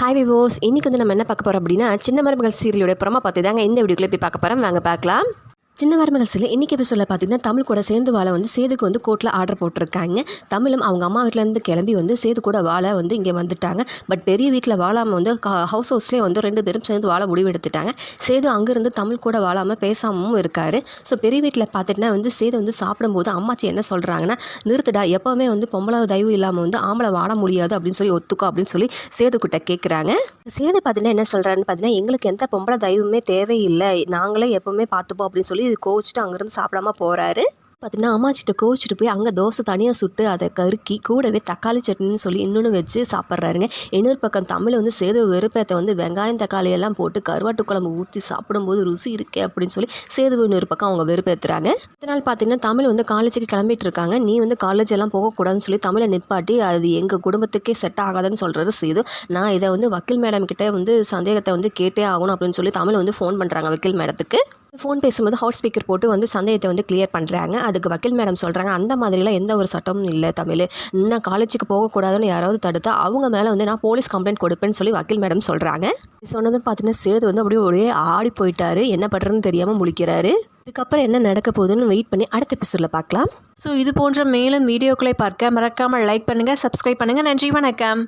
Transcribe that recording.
Hi விவோஸ் இன்றைக்கி வந்து நம்ம என்ன பார்க்க போகிறோம் அப்படின்னா சின்ன மருமகள் சீரியலோட புறமா பார்த்து தாங்க இந்த வீடியோக்குள்ளே போய் பார்க்க போகிறோம் வாங்க பார்க்கலாம். சின்ன மருமகள் சில இன்றைக்கி எபிசோடில் பார்த்தீங்கன்னா தமிழ் கூட சேர்ந்து வாழ வந்து சேதுக்கு வந்து கோர்ட்டில் ஆர்டர் போட்டிருக்காங்க. தமிழும் அவங்க அம்மா வீட்டிலேருந்து கிளம்பி வந்து சேது கூட வாழ வந்து இங்கே வந்துட்டாங்க. பட் பெரிய வீட்டில் வாழாமல் வந்து ஹவுஸ் ஹவுஸ்லேயே வந்து ரெண்டு பேரும் சேர்ந்து வாழ முடிவு எடுத்துட்டாங்க. சேது அங்கேருந்து தமிழ் கூட வாழாமல் பேசாமலும் இருக்கார். ஸோ பெரிய வீட்டில் பார்த்துட்டுனா வந்து சேது வந்து சாப்பிடும்போது அம்மாச்சி என்ன சொல்கிறாங்கன்னா நிறுத்துடா எப்போவுமே வந்து பொம்பளை தயவு இல்லாமல் வந்து ஆம்பளை வாழ முடியாது அப்படின்னு சொல்லி ஒத்துக்கோ அப்படின்னு சொல்லி சேது கிட்ட கேட்குறாங்க சேது பார்த்தீங்கன்னா என்ன சொல்கிறாருன்னு பார்த்தீங்கன்னா எங்களுக்கு எந்த பொம்பளை தயவுமே தேவையில்லை. நாங்களே எப்போவுமே பார்த்துப்போம் அப்படின்னு சொல்லி கோவிச்சிட்டு அங்கேருந்து சாப்பிடாம போகிறாரு பார்த்தீங்கன்னா அம்மாச்சிட்ட கோவிச்சிட்டு போய் அங்கே தோசை தனியாக சுட்டு அதை கருக்கி கூடவே தக்காளி சட்னின்னு சொல்லி இன்னொன்று வச்சு சாப்பிட்றாருங்க. இன்னொரு பக்கம் தமிழ் வந்து சேது வெறுப்பேத்தை வந்து வெங்காயம் தக்காளி எல்லாம் போட்டு கருவாட்டு குழம்பு ஊற்றி சாப்பிடும்போது ருசி இருக்கே அப்படின்னு சொல்லி சேது இன்னொரு பக்கம் அவங்க வெறுப்பேற்றுறாங்க இதனால் பார்த்தீங்கன்னா தமிழ் வந்து காலேஜுக்கு கிளம்பிட்டு இருக்காங்க. நீ வந்து காலேஜ் எல்லாம் போகக்கூடாதுன்னு சொல்லி தமிழை நிப்பாட்டி அது எங்கள் குடும்பத்துக்கே செட் ஆகாதுன்னு சொல்கிறது சேது. நான் இதை வந்து வக்கீல் மேடம் கிட்டே வந்து சந்தேகத்தை வந்து கேட்டே ஆகணும் அப்படின்னு சொல்லி தமிழ் வந்து ஃபோன் பண்ணுறாங்க வக்கீல் மேடத்துக்கு ஃபோன் பேசும்போது ஹவுட் ஸ்பீக்கர் போட்டு வந்து சந்தேகத்தை வந்து கிளியர் பண்ணுறாங்க அதுக்கு வக்கீல் மேடம் சொல்கிறாங்க அந்த மாதிரிலாம் எந்த ஒரு சட்டமும் இல்லை தமிழ். இன்னும் காலேஜுக்கு போகக்கூடாதுன்னு யாராவது தடுத்தா அவங்க மேலே வந்து நான் போலீஸ் கம்ப்ளைண்ட் கொடுப்பேன்னு சொல்லி வக்கீல் மேடம் சொல்கிறாங்க சொன்னதும் பார்த்தீங்கன்னா சேது வந்து அப்படியே ஒரே ஆடி போயிட்டாரு. என்ன பண்ணுறதுன்னு தெரியாமல் முழிக்கிறாரு. இதுக்கப்புறம் என்ன நடக்க போகுதுன்னு வெயிட் பண்ணி அடுத்த எபிசோடில் பார்க்கலாம். ஸோ இது போன்ற மேலும் வீடியோக்களை பார்க்க மறக்காமல் லைக் பண்ணுங்கள் சப்ஸ்கிரைப் பண்ணுங்கள் நன்றி வணக்கம்.